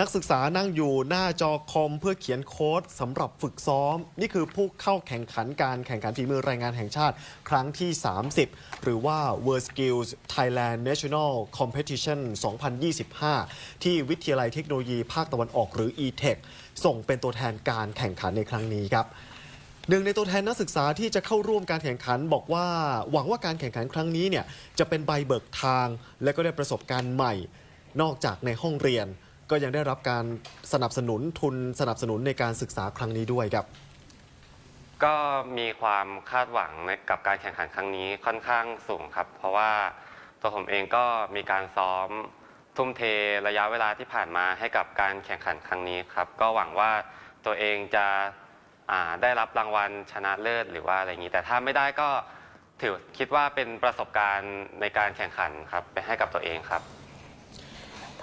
นักศึกษานั่งอยู่หน้าจอคอมเพื่อเขียนโค้ดสำหรับฝึกซ้อม นี่คือผู้เข้าแข่งขันการแข่งขันฝีมือแรงงานแห่งชาติครั้งที่ 30 หรือว่า World Skills Thailand National Competition 2025 ที่วิทยาลัยเทคโนโลยีภาคตะวันออกหรือ e-tech ส่งเป็นตัวแทนการแข่งขันในครั้งนี้ครับหนึ่งในตัวแทนนักศึกษาที่จะเข้าร่วมการแข่งขันบอกว่า หวังว่าการแข่งขันครั้งนี้เนี่ยจะเป็นใบเบิกทาง และก็ได้ประสบการณ์ใหม่ นอกจากในห้องเรียน ก็ยังได้รับการสนับสนุนทุนสนับสนุนในการศึกษาครั้งนี้ด้วยครับ ก็มีความคาดหวังในกับการแข่งขันครั้งนี้ค่อนข้างสูงครับ เพราะว่าตัวผมเองก็มีการซ้อมทุ่มเทระยะเวลาที่ผ่านมาให้กับการแข่งขันครั้งนี้ครับ ก็หวังว่าตัวเองจะอ่าได้รับรางวัลชนะเลิศหรือว่าอะไรอย่างนี้ แต่ถ้าไม่ได้ก็ถือคิดว่าเป็นประสบการณ์ในการแข่งขันครับไปให้กับตัวเองครับ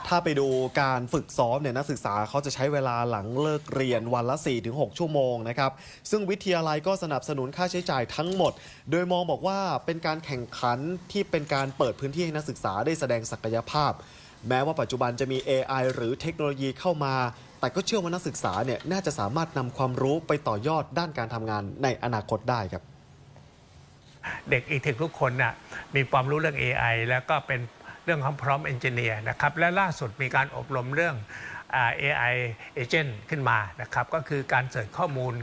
ถ้าไปดูการฝึกซ้อมเนี่ยนักศึกษาเขาจะใช้เวลาหลังเลิกเรียนวันละ 4-6 ชั่วโมงนะครับ ซึ่งวิทยาลัยก็สนับสนุนค่าใช้จ่ายทั้งหมด โดยมองบอกว่าเป็นการแข่งขันที่เป็นการเปิดพื้นที่ให้นักศึกษาได้แสดงศักยภาพ แม้ว่าปัจจุบันจะมี AI หรือเทคโนโลยีเข้ามา แต่ก็เชื่อว่านักศึกษาเนี่ยน่าจะสามารถนำความรู้ไปต่อยอดด้านการทำงานในอนาคตได้ครับ เด็กอีเทคทุกคนน่ะมีความรู้เรื่อง AI แล้วก็เป็น เรื่องของพร้อมเอนจิเนียร์นะครับและล่าสุดมีการอบรมเรื่อง AI agent ขึ้นมานะครับก็คือการเสิร์ชข้อมูล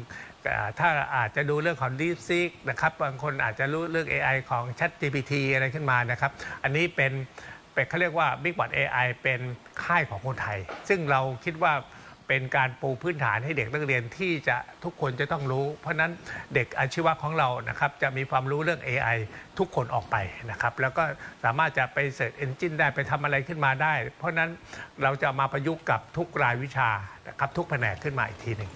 อ่ถ้าอาจจะดูเรื่องของ DeepSeek นะครับบางคนอาจจะรู้เรื่อง AI ของ ChatGPT อะไรขึ้นมานะครับอันนี้เป็นเป็นเขาเรียกว่า Big b o t AI เป็นค่ายของคนไทย ซึ่งเราคิดว่า เป็นการปูพื้นฐานให้เด็กนักเรียนที่จะทุกคนจะต้องรู้ เพราะนั้นเด็กอาชีวะของเรานะครับจะมีความรู้เรื่อง AI ทุกคนออกไปนะครับ แล้วก็สามารถจะไปเสิร์ชเอนจินได้ไปทำอะไรขึ้นมาได้ เพราะฉะนั้นเราจะมาประยุกต์กับทุกรายวิชานะครับทุกแผนกขึ้นมาอีกทีหนึ่ง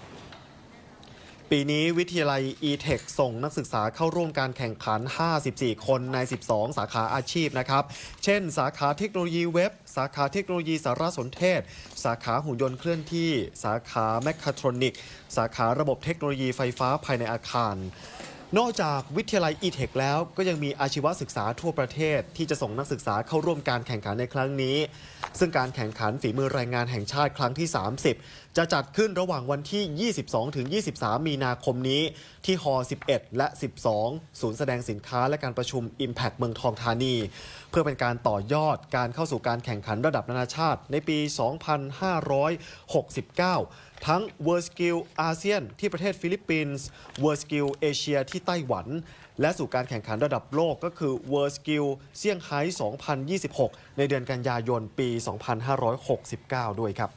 ปีนี้วิทยาลัย e-tech ส่งนักศึกษาเข้าร่วมการแข่งขัน 54 คนใน 12 สาขาอาชีพนะครับ เช่น สาขาเทคโนโลยีเว็บ สาขาเทคโนโลยีสารสนเทศ สาขาหุ่นยนต์เคลื่อนที่ สาขาแมคคาทรอนิก สาขาระบบเทคโนโลยีไฟฟ้าภายในอาคาร นอกจากวิทยาลัย e-tech แล้วก็ยังมีอาชีวศึกษาทั่วประเทศ ที่จะส่งนักศึกษาเข้าร่วมการแข่งขันในครั้งนี้ ซึ่งการแข่งขันฝีมือแรงงานแห่งชาติครั้งที่ 30 จะจัดขึ้นระหว่างวันที่ 22 ถึง 23 มีนาคมนี้ ที่ฮอ11 และ 12 ศูนย์แสดงสินค้าและการประชุม Impact เมืองทองธานี เพื่อเป็นการต่อยอดการเข้าสู่การแข่งขันระดับนานาชาติ ในปี 2569 ทั้ง World Skill อาเซียนที่ประเทศฟิลิปปินส์ World Skill เอเชียที่ไต้หวัน และสู่การแข่งขันระดับโลกก็คือ World Skill เซี่ยงไฮ้2026 ในเดือนกันยายนปี 2569 ด้วยครับ